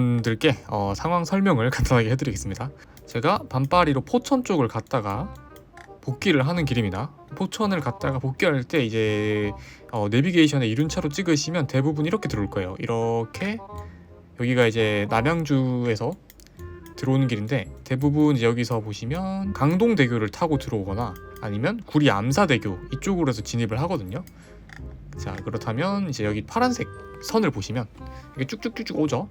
여러분들께 어, 상황 설명을 간단하게 해드리겠습니다. 제가 반파리로 포천 쪽을 갔다가 복귀를 하는 길입니다. 포천을 갔다가 복귀할 때 이제 어, 내비게이션에 이륜차로 찍으시면 대부분 이렇게 들어올 거예요. 이렇게 여기가 이제 남양주에서 들어오는 길인데 대부분 여기서 보시면 강동대교를 타고 들어오거나 아니면 구리 암사대교 이쪽으로 해서 진입을 하거든요. 자 그렇다면 이제 여기 파란색 선을 보시면 이게 쭉쭉쭉쭉 오죠.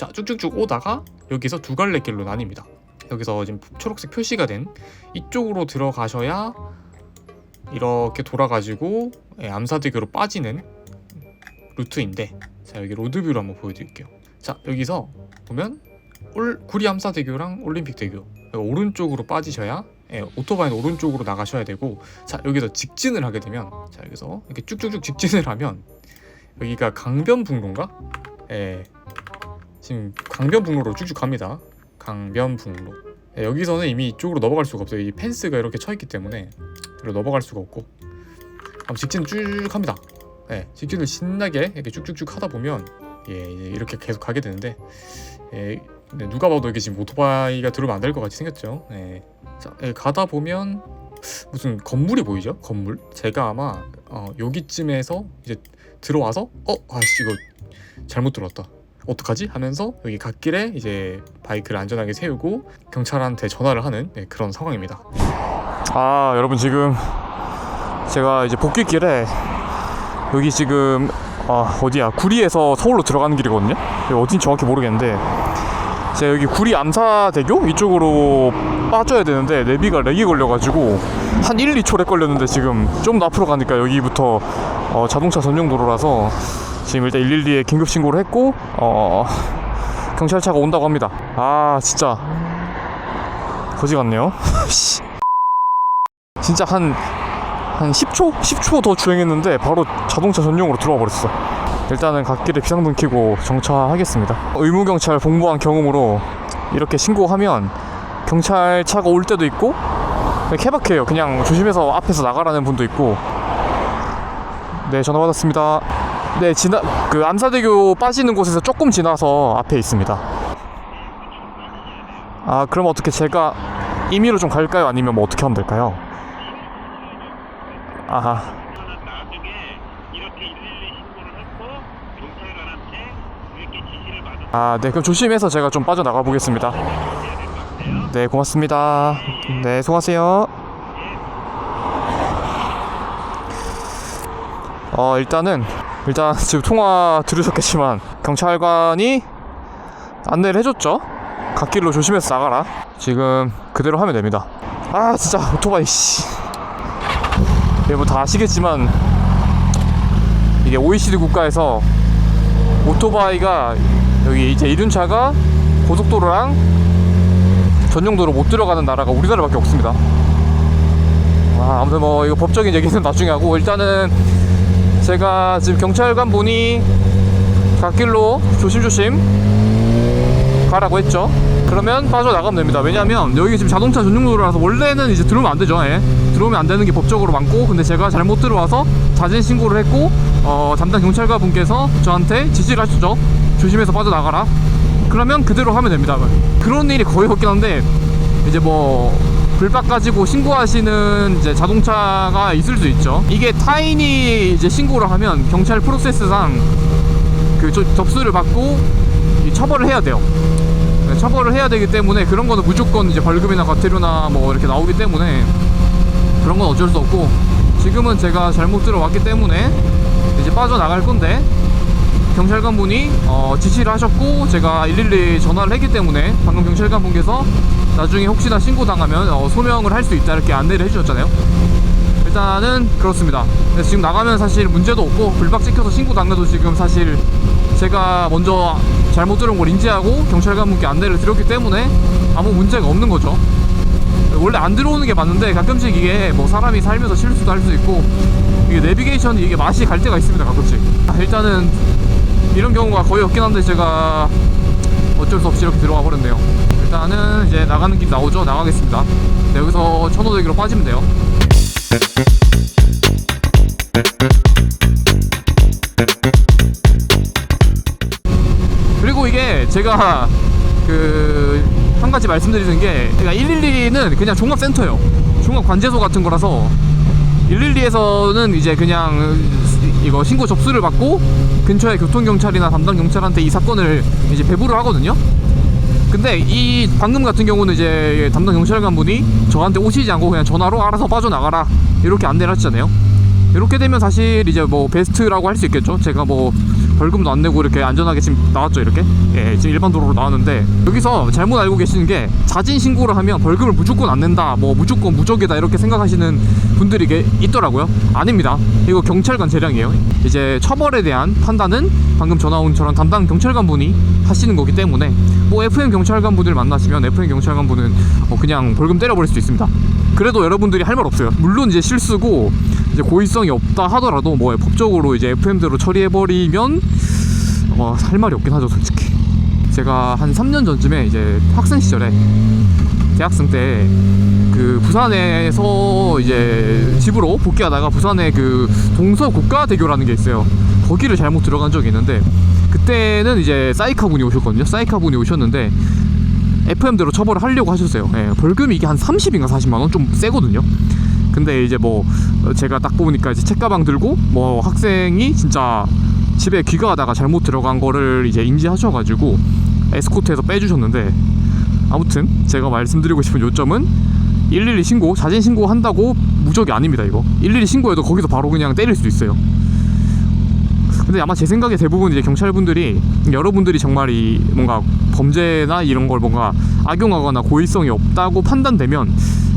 자 쭉쭉쭉 오다가 여기서 두 갈래 길로 나뉩니다. 여기서 지금 초록색 표시가 된 이쪽으로 들어가셔야 이렇게 돌아가지고 예, 암사대교로 빠지는 루트인데 자 여기 로드뷰로 한번 보여드릴게요. 자 여기서 보면 올, 구리 암사대교랑 올림픽대교 오른쪽으로 빠지셔야 예, 오토바이는 오른쪽으로 나가셔야 되고 자 여기서 직진을 하게 되면 자 여기서 이렇게 쭉쭉쭉 직진을 하면 여기가 강변북로인가? 예 지금 강변북로로 쭉쭉 갑니다 강변북로 예, 여기서는 이미 이쪽으로 넘어갈 수가 없어요 이 펜스가 이렇게 쳐 있기 때문에 이로 넘어갈 수가 없고 한번 직진 쭉 합니다 예 직진을 신나게 이렇게 쭉쭉쭉 하다 보면 예 이렇게 계속 가게 되는데 예 네, 누가 봐도 이게 지금 오토바이가 들어오면 안 될 것 같이 생겼죠. 네. 자, 예, 가다 보면 무슨 건물이 보이죠? 건물. 제가 아마 어, 여기쯤에서 이제 들어와서 어, 아씨 이거 잘못 들어왔다. 어떡하지? 하면서 여기 갓길에 이제 바이크를 안전하게 세우고 경찰한테 전화를 하는 네, 그런 상황입니다. 아, 여러분 지금 제가 이제 복귀길에 여기 지금 아, 어디야? 구리에서 서울로 들어가는 길이거든요. 어딘지 정확히 모르겠는데 제가 여기 구리 암사대교 이쪽으로 빠져야 되는데 내비가 렉이 걸려가지고 한 1, 2초래 걸렸는데 지금 좀더 앞으로 가니까 여기부터 어, 자동차 전용 도로라서 지금 일단 112에 긴급 신고를 했고 어, 경찰차가 온다고 합니다. 아 진짜 거지 같네요. 씨. 진짜 한 한 10초? 10초 더 주행했는데 바로 자동차 전용으로 들어와 버렸어. 일단은 갓길에 비상등 켜고 정차하겠습니다. 의무경찰 복무한 경험으로 이렇게 신고하면 경찰차가 올 때도 있고 케바케예요. 그냥 조심해서 앞에서 나가라는 분도 있고. 네 전화 받았습니다. 네 지나 그 암사대교 빠지는 곳에서 조금 지나서 앞에 있습니다. 아 그럼 어떻게 제가 임의로 좀 갈까요? 아니면 뭐 어떻게 하면 될까요? 아하. 나중에 이렇게 112 신고를 했고 경찰관한테 이렇게 지시를 받은 아, 네, 그럼 조심해서 제가 좀 빠져나가 보겠습니다. 네, 고맙습니다. 네, 수고하세요. 어, 일단은, 일단 지금 통화 들으셨겠지만, 경찰관이 안내를 해줬죠? 갓길로 조심해서 나가라. 지금 그대로 하면 됩니다. 아, 진짜, 오토바이, 씨. 여러분 다 아시겠지만, 이게 OECD 국가에서 오토바이가 여기 이제 이륜차가 고속도로랑 전용도로 못 들어가는 나라가 우리나라밖에 없습니다. 아, 아무튼 뭐 이거 법적인 얘기는 나중에 하고 일단은 제가 지금 경찰관 분이 갓길로 조심조심 가라고 했죠. 그러면 빠져나가면 됩니다. 왜냐면 여기 지금 자동차 전용도로라서 원래는 이제 들어오면 안 되죠. 예. 들어오면 안 되는 게 법적으로 많고 근데 제가 잘못 들어와서 자진 신고를 했고 어, 담당 경찰관 분께서 저한테 지시를 하셨죠. 조심해서 빠져나가라. 그러면 그대로 하면 됩니다. 그런 일이 거의 없긴 한데 이제 뭐 불박 가지고 신고하시는 이제 자동차가 있을 수 있죠. 이게 타인이 이제 신고를 하면 경찰 프로세스상 그 저- 접수를 받고 이 처벌을 해야 돼요. 네, 처벌을 해야 되기 때문에 그런 거는 무조건 이제 벌금이나 과태료나 뭐 이렇게 나오기 때문에 그런 건 어쩔 수 없고 지금은 제가 잘못 들어왔기 때문에 이제 빠져나갈 건데 경찰관 분이 어, 지시를 하셨고 제가 112 전화를 했기 때문에 방금 경찰관 분께서 나중에 혹시나 신고 당하면 어, 소명을 할 수 있다 이렇게 안내를 해주셨잖아요. 일단은 그렇습니다. 지금 나가면 사실 문제도 없고 불박 찍혀서 신고 당해도 지금 사실 제가 먼저 잘못 들은 걸 인지하고 경찰관 분께 안내를 드렸기 때문에 아무 문제가 없는 거죠. 원래 안 들어오는 게 맞는데 가끔씩 이게 뭐 사람이 살면서 실수도 할 수 있고 이게 내비게이션이 이게 맛이 갈 때가 있습니다 가끔씩 아, 일단은 이런 경우가 거의 없긴 한데 제가 어쩔 수 없이 이렇게 들어가 버렸네요. 일단은 이제 나가는 길 나오죠. 나가겠습니다. 네, 여기서 천호대교로 빠지면 돼요. 그리고 이게 제가 그 한 가지 말씀드리는 게 그러니까 112는 그냥 종합센터예요. 종합 관제소 같은 거라서 112에서는 이제 그냥 이거 신고 접수를 받고 근처에 교통경찰이나 담당 경찰한테 이 사건을 이제 배부를 하거든요. 근데 이 방금 같은 경우는 이제 담당 경찰관 분이 저한테 오시지 않고 그냥 전화로 알아서 빠져나가라 이렇게 안내를 하시잖아요. 이렇게 되면 사실 이제 뭐 베스트라고 할 수 있겠죠. 제가 뭐 벌금도 안 내고 이렇게 안전하게 지금 나왔죠. 이렇게 예, 지금 일반 도로로 나왔는데 여기서 잘못 알고 계시는 게 자진 신고를 하면 벌금을 무조건 안 낸다, 뭐 무조건 무적이다 이렇게 생각하시는 분들이 게 있더라고요. 아닙니다. 이거 경찰관 재량이에요. 이제 처벌에 대한 판단은 방금 전화 온 저런 담당 경찰관 분이 하시는 거기 때문에 뭐 FM 경찰관 분들 만나시면 FM 경찰관 분은 어, 그냥 벌금 때려버릴 수도 있습니다. 그래도 여러분들이 할 말 없어요. 물론 이제 실수고 이제 고의성이 없다 하더라도 뭐 법적으로 이제 FM대로 처리해버리면 어, 할 말이 없긴 하죠, 솔직히. 제가 한 3년 전쯤에 이제 학생 시절에 대학생 때 그 부산에서 이제 집으로 복귀하다가 부산에 그 동서 국가대교라는 게 있어요. 거기를 잘못 들어간 적이 있는데 그때는 이제 사이카 분이 오셨거든요. 사이카 분이 오셨는데 FM대로 처벌을 하려고 하셨어요. 예, 벌금이 이게 한 30인가 40만 원 좀 세거든요. 근데 이제 뭐 어, 제가 딱 보니까 이제 책가방 들고 뭐 학생이 진짜 집에 귀가하다가 잘못 들어간 거를 이제 인지하셔가지고 에스코트해서 빼주셨는데 아무튼 제가 말씀드리고 싶은 요점은 112 신고 자진 신고 한다고 무적이 아닙니다 이거. 112 신고해도 거기서 바로 그냥 때릴 수도 있어요. 근데 아마 제 생각에 대부분 이제 경찰분들이 여러분들이 정말 이 뭔가 범죄나 이런 걸 뭔가 악용하거나 고의성이 없다고 판단되면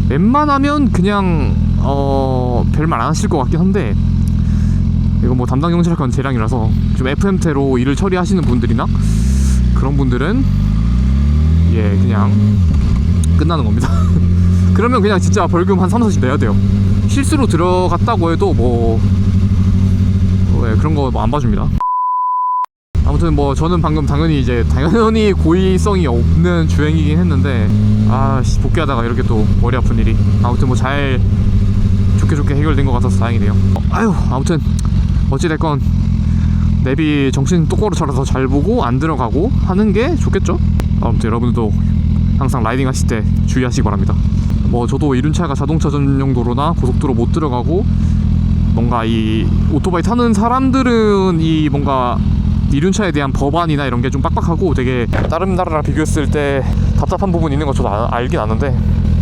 웬만하면 그냥 어 별말 안 하실 것 같긴 한데 이거 뭐 담당 경찰관 재량이라서 좀 FM태로 일을 처리하시는 분들이나 그런 분들은 예 그냥 끝나는 겁니다. 그러면 그냥 진짜 벌금 한 3, 40 내야 돼요. 실수로 들어갔다고 해도 뭐 어, 예, 그런 거안 봐줍니다. 아무튼 뭐 저는 방금 당연히 이제 당연히 고의성이 없는 주행이긴 했는데 아씨 복귀하다가 이렇게 또 머리 아픈 일이 아무튼 뭐 잘 좋게 좋게 해결된 것 같아서 다행이네요. 어, 아유 아무튼 어찌 됐건 내비 정신 똑바로 차려서 잘 보고 안 들어가고 하는 게 좋겠죠? 아무튼 여러분들도 항상 라이딩 하실 때 주의하시기 바랍니다. 뭐 저도 이륜차가 자동차 전용 도로나 고속도로 못 들어가고 뭔가 이 오토바이 타는 사람들은 이 뭔가 이륜차에 대한 법안이나 이런 게 좀 빡빡하고 되게 다른 나라랑 비교했을 때 답답한 부분이 있는 거 저도 아- 알긴 아는데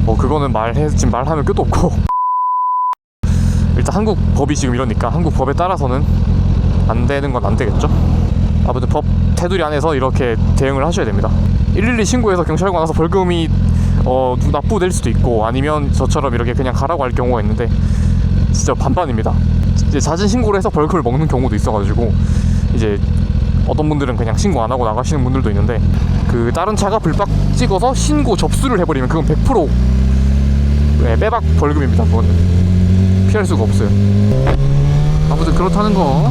뭐 그거는 말해 지금 말하면 끝도 없고 일단 한국 법이 지금 이러니까 한국 법에 따라서는 안 되는 건 안 되겠죠. 아무튼 법 테두리 안에서 이렇게 대응을 하셔야 됩니다. 112 신고해서 경찰관 와서 벌금이 어, 납부될 수도 있고 아니면 저처럼 이렇게 그냥 가라고 할 경우가 있는데 진짜 반반입니다. 이제 자진 신고를 해서 벌금을 먹는 경우도 있어가지고 이제 어떤 분들은 그냥 신고 안 하고 나가시는 분들도 있는데 그 다른 차가 불박 찍어서 신고 접수를 해버리면 그건 100% 네, 빼박 벌금입니다. 그거는 피할 수가 없어요. 아무튼 그렇다는 거